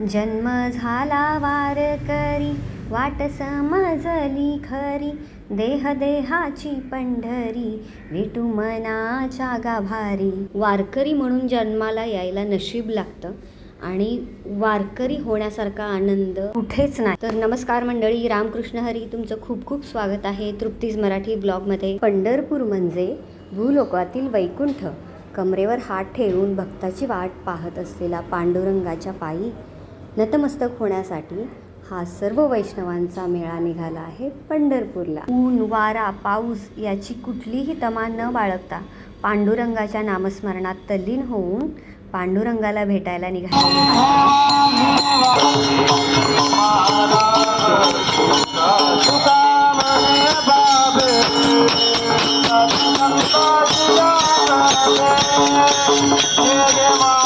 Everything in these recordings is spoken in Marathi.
जन्म झाला वारकरी वाट समजली खरी. देह देहाची पंढरी विटू मनाच्या गाभारी. वारकरी म्हणून जन्माला यायला नशीब लागतं आणि वारकरी होण्यासारखा आनंद कुठेच नाही. तर नमस्कार मंडळी रामकृष्ण हरी तुमचं खूप खूप स्वागत आहे तृप्तीज मराठी ब्लॉगमध्ये. पंढरपूर म्हणजे भूलोकातील वैकुंठ. कमरेवर हात ठेवून भक्ताची वाट पाहत असलेला पांडुरंगाच्या पायी नतमस्तक होण्यासाठी हा सर्व वैष्णवांचा मेळा निघाला आहे पंढरपूरला. ऊन वारा पाऊस याची कुठलीही तमा न बाळगता पांडुरंगाच्या नामस्मरणात तल्लीन होऊन पांडुरंगाला भेटायला निघाले. yeah,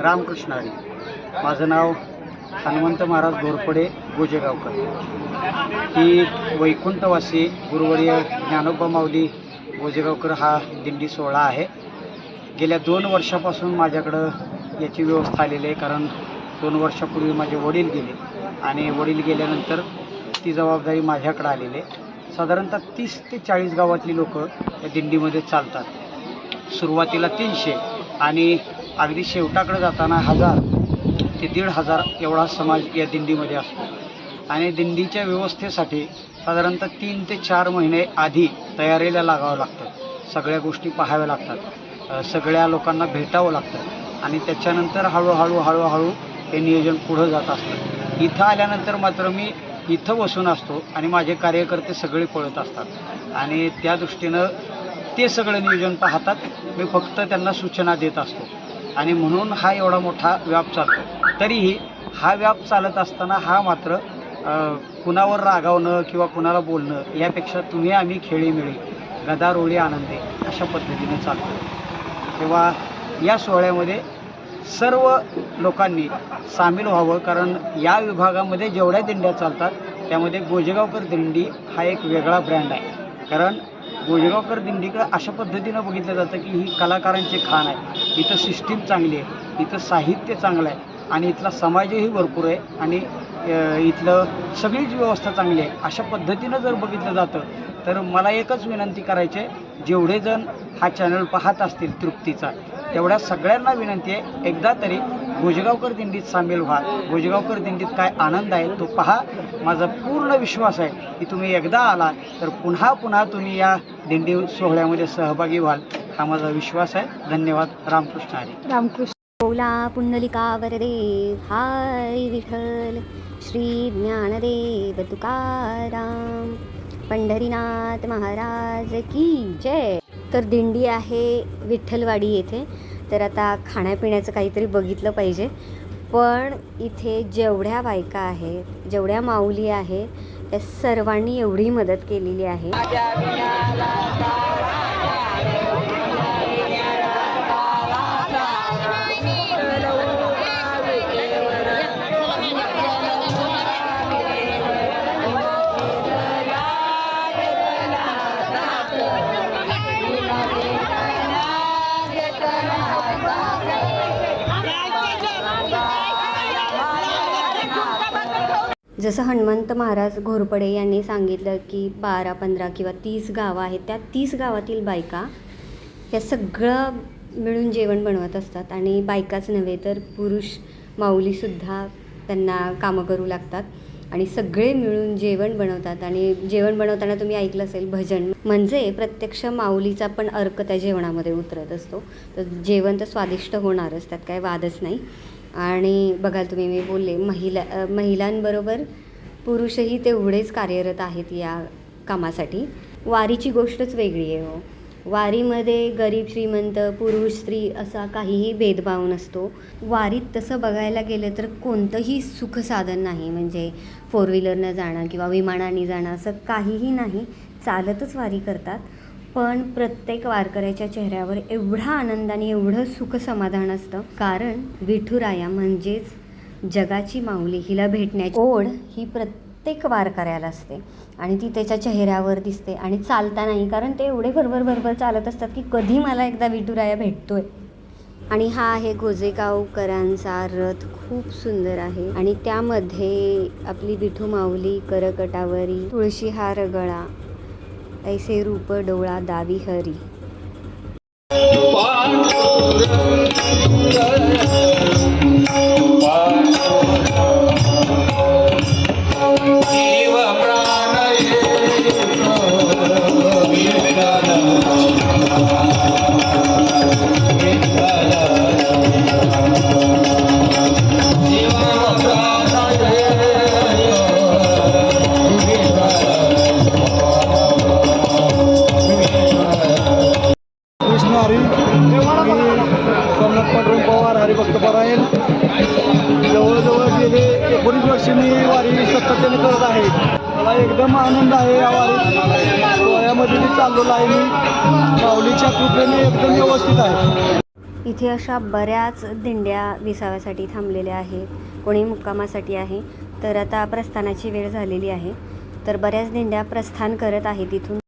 रामकृष्ण हरी. माझं नाव हनुमंत महाराज घोरपडे गोजेगावकर. ही वैकुंठवासी गुरुवर्य ज्ञानोबा माऊली गोजेगावकर हा दिंडी सोहळा आहे. गेल्या दोन वर्षापासून माझ्याकडं याची व्यवस्था आलेली आहे कारण दोन वर्षापूर्वी माझे वडील गेले आणि वडील गेल्यानंतर ती जबाबदारी माझ्याकडं आलेली आहे. साधारणतः तीस ते चाळीस गावातली लोक या दिंडीमध्ये चालतात. सुरुवातीला तीनशे आणि अगदी शेवटाकडे जाताना हजार ते दीड हजार एवढा समाज या दिंडीमध्ये असतो. आणि दिंडीच्या व्यवस्थेसाठी साधारणतः तीन ते चार महिने आधी तयारीला लागावं लागतं. सगळ्या गोष्टी पाहाव्या लागतात. सगळ्या लोकांना भेटावं लागतं. आणि त्याच्यानंतर हळूहळू हळूहळू हे नियोजन पुढं जात असतं. इथं आल्यानंतर मात्र मी इथं बसून असतो आणि माझे कार्यकर्ते सगळे पळत असतात. आणि त्या दृष्टीनं ते सगळं नियोजन पाहतात. मी फक्त त्यांना सूचना देत असतो. आणि म्हणून हा एवढा मोठा व्याप चालतो. तरीही हा व्याप चालत असताना हा मात्र कुणावर रागावणं किंवा कुणाला बोलणं यापेक्षा तुम्ही आम्ही खेळीमिळी गदारोळी आनंदी अशा पद्धतीने चालतो. तेव्हा या सोहळ्यामध्ये सर्व लोकांनी सामील व्हावं कारण या विभागामध्ये जेवढ्या दिंड्या चालतात त्यामध्ये गोजेगावकर दिंडी हा एक वेगळा ब्रँड आहे. कारण गोजेगावकर दिंडीकडं अशा पद्धतीनं बघितलं जातं की ही कलाकारांची खाण आहे. इथं सिस्टीम चांगली आहे इथं साहित्य चांगलं आहे आणि इथला समाजही भरपूर आहे आणि इथलं सगळीच व्यवस्था चांगली आहे. अशा पद्धतीनं जर बघितलं जातं तर मला एकच विनंती करायची आहे जेवढे जण हा चॅनल पाहत असतील तृप्तीचा तेवढ्या सगळ्यांना विनंती आहे एकदा तरी भोजगावकर दिंडीत सामील व्हा. भोजगावकर दिंडीत काय आनंद आहे तो पहा. माझा पूर्ण विश्वास आहे की तुम्ही एकदा आला तर पुन्हा पुन्हा तुम्ही या दिंडी सोहळ्यामध्ये सहभागी व्हाल. हा माझा विश्वास आहे. धन्यवाद. रामकृष्ण हरी. बोला पुंडलिकावरदे हाय विठ्ठल. श्री ज्ञानदेव तुकाराम. पंढरीनाथ महाराज की जय. तर दिंडी आहे विठ्ठलवाडी येथे. तर आता खाण्यापिण्याचं काहीतरी बघितलं पाहिजे. पण इथे जेवढ्या बायका आहेत जेवढ्या माऊली आहेत त्या सर्वांनी एवढी मदत केलेली आहे. जसं हनुमंत महाराज घोरपडे यांनी सांगितलं की बारा पंधरा किंवा तीस गावं आहेत त्या तीस गावातील बायका या सगळं मिळून जेवण बनवत असतात. आणि बायकाच नव्हे तर पुरुष माऊलीसुद्धा त्यांना कामं करू लागतात आणि सगळे मिळून जेवण बनवतात. आणि जेवण बनवताना तुम्ही ऐकलं असेल भजन म्हणजे प्रत्यक्ष माऊलीचा पण अर्क त्या जेवणामध्ये उतरत असतो. तर जेवण तर स्वादिष्ट होणारच त्यात काय वादच नाही. आणि बघाल तुम्ही मी बोलले महिला महिलांबरोबर पुरुषही तेवढेच कार्यरत आहेत या कामासाठी. वारीची गोष्टच वेगळी आहे हो. वारीमध्ये गरीब श्रीमंत पुरुष स्त्री असा काहीही भेदभाव नसतो. वारीत तसं बघायला गेलं तर कोणतंही सुखसाधन नाही. म्हणजे फोर व्हीलरनं जाणं किंवा विमानाने जाणं असं काहीही नाही. चालतच वारी करतात. पण प्रत्येक वारकऱ्याच्या चेहऱ्यावर एवढा आनंद आणि एवढं सुख समाधान असतं. कारण विठुराया म्हणजेच जगाची माऊली हिला भेटण्याची ओढ ही प्रत्येक वारकऱ्याला असते. आणि ती त्याच्या चेहऱ्यावर दिसते आणि चालता नाही कारण ते एवढे भरभर भरभर चालत असतात की कधी मला एकदा विठुराया भेटतोय. आणि हा आहे गोजेगावकरांचा रथ. खूप सुंदर आहे. आणि त्यामध्ये आपली विठू माऊली करकटावरी तुळशी हा गळा ऐसे रूप डोळा दावी हरी. सोमनाथ पांडुरंग पवार हरिभक्त परायण. जवळजवळ गेले एकोणीस वर्ष मी वारी सातत्याने करत आहे. मला एकदम आनंद आहे या वारी डोळ्यामध्ये मी चाललेलो आहे मी. माऊलीच्या कृपेने एकदम व्यवस्थित आहे. इथे अशा बऱ्याच दिंड्या विसाव्यासाठी थांबलेल्या आहेत. कोणी मुक्कामासाठी आहे तर आता प्रस्थानाची वेळ झालेली आहे. तर बऱ्याच दिंड्या प्रस्थान करत आहेत इथून.